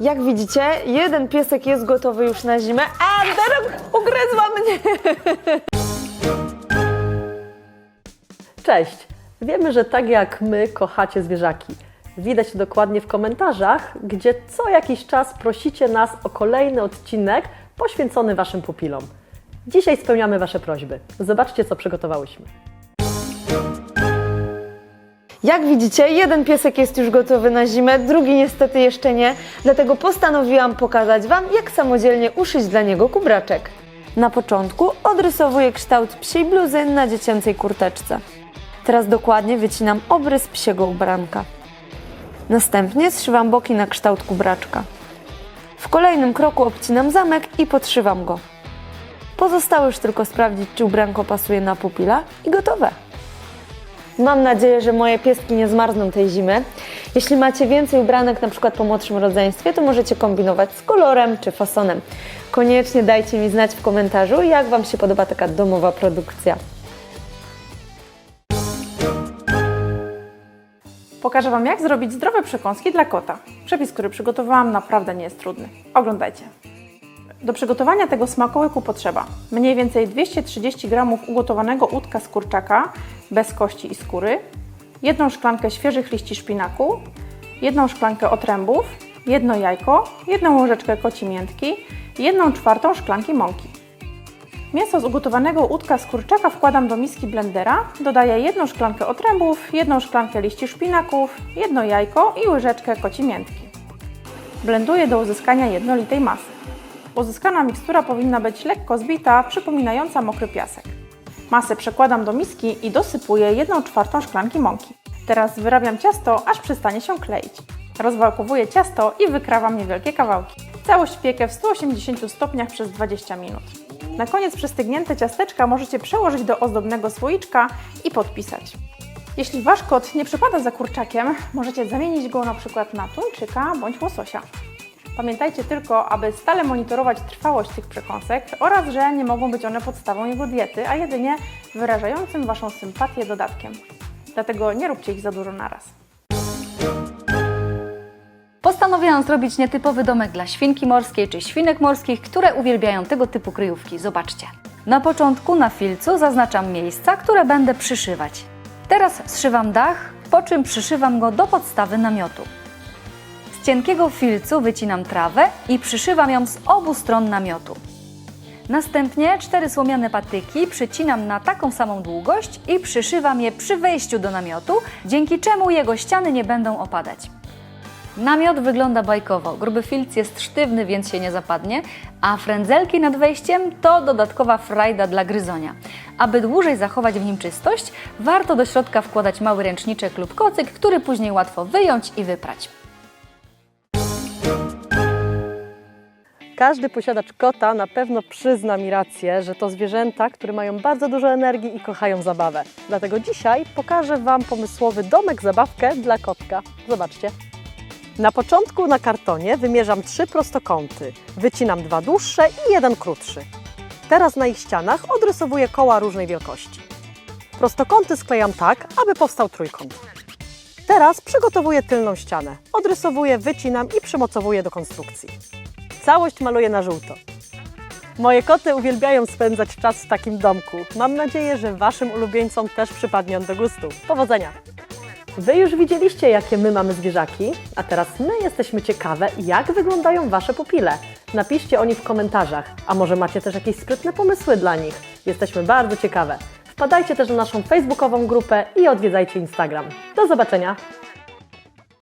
Jak widzicie, jeden piesek jest gotowy już na zimę, a Derek ugryzła mnie. Cześć! Wiemy, że tak jak my kochacie zwierzaki. Widać to dokładnie w komentarzach, gdzie co jakiś czas prosicie nas o kolejny odcinek poświęcony Waszym pupilom. Dzisiaj spełniamy Wasze prośby. Zobaczcie, co przygotowałyśmy. Jak widzicie, jeden piesek jest już gotowy na zimę, drugi niestety jeszcze nie, dlatego postanowiłam pokazać Wam, jak samodzielnie uszyć dla niego kubraczek. Na początku odrysowuję kształt psiej bluzy na dziecięcej kurteczce. Teraz dokładnie wycinam obrys psiego ubranka. Następnie zszywam boki na kształt kubraczka. W kolejnym kroku obcinam zamek i podszywam go. Pozostało już tylko sprawdzić, czy ubranko pasuje na pupila i gotowe. Mam nadzieję, że moje pieski nie zmarzną tej zimy. Jeśli macie więcej ubranek, na przykład po młodszym rodzeństwie, to możecie kombinować z kolorem czy fasonem. Koniecznie dajcie mi znać w komentarzu, jak Wam się podoba taka domowa produkcja. Pokażę Wam, jak zrobić zdrowe przekąski dla kota. Przepis, który przygotowałam, naprawdę nie jest trudny. Oglądajcie. Do przygotowania tego smakołyku potrzeba mniej więcej 230 g ugotowanego udka z kurczaka bez kości i skóry, jedną szklankę świeżych liści szpinaku, jedną szklankę otrębów, jedno jajko, jedną łyżeczkę koci miętki i jedną czwartą szklanki mąki. Mięso z ugotowanego udka z kurczaka wkładam do miski blendera, dodaję jedną szklankę otrębów, jedną szklankę liści szpinaków, jedno jajko i łyżeczkę koci miętki. Blenduję do uzyskania jednolitej masy. Uzyskana mikstura powinna być lekko zbita, przypominająca mokry piasek. Masę przekładam do miski i dosypuję 1 czwartą szklanki mąki. Teraz wyrabiam ciasto, aż przestanie się kleić. Rozwałkowuję ciasto i wykrawam niewielkie kawałki. Całość piekę w 180 stopniach przez 20 minut. Na koniec przystygnięte ciasteczka możecie przełożyć do ozdobnego słoiczka i podpisać. Jeśli Wasz kot nie przypada za kurczakiem, możecie zamienić go na przykład na tuńczyka bądź łososia. Pamiętajcie tylko, aby stale monitorować trwałość tych przekąsek oraz, że nie mogą być one podstawą jego diety, a jedynie wyrażającym Waszą sympatię dodatkiem. Dlatego nie róbcie ich za dużo naraz. Postanowiłam zrobić nietypowy domek dla świnki morskiej czy świnek morskich, które uwielbiają tego typu kryjówki. Zobaczcie. Na początku na filcu zaznaczam miejsca, które będę przyszywać. Teraz zszywam dach, po czym przyszywam go do podstawy namiotu. Cienkiego filcu wycinam trawę i przyszywam ją z obu stron namiotu. Następnie cztery słomiane patyki przycinam na taką samą długość i przyszywam je przy wejściu do namiotu, dzięki czemu jego ściany nie będą opadać. Namiot wygląda bajkowo. Gruby filc jest sztywny, więc się nie zapadnie, a frędzelki nad wejściem to dodatkowa frajda dla gryzonia. Aby dłużej zachować w nim czystość, warto do środka wkładać mały ręczniczek lub kocyk, który później łatwo wyjąć i wyprać. Każdy posiadacz kota na pewno przyzna mi rację, że to zwierzęta, które mają bardzo dużo energii i kochają zabawę. Dlatego dzisiaj pokażę Wam pomysłowy domek zabawkę dla kotka. Zobaczcie. Na początku na kartonie wymierzam trzy prostokąty, wycinam dwa dłuższe i jeden krótszy. Teraz na ich ścianach odrysowuję koła różnej wielkości. Prostokąty sklejam tak, aby powstał trójkąt. Teraz przygotowuję tylną ścianę. Odrysowuję, wycinam i przymocowuję do konstrukcji. Całość maluję na żółto. Moje koty uwielbiają spędzać czas w takim domku. Mam nadzieję, że Waszym ulubieńcom też przypadnie on do gustu. Powodzenia! Wy już widzieliście, jakie my mamy zwierzaki, a teraz my jesteśmy ciekawe, jak wyglądają Wasze pupile. Napiszcie o nich w komentarzach, a może macie też jakieś sprytne pomysły dla nich. Jesteśmy bardzo ciekawe. Wpadajcie też na naszą facebookową grupę i odwiedzajcie Instagram. Do zobaczenia!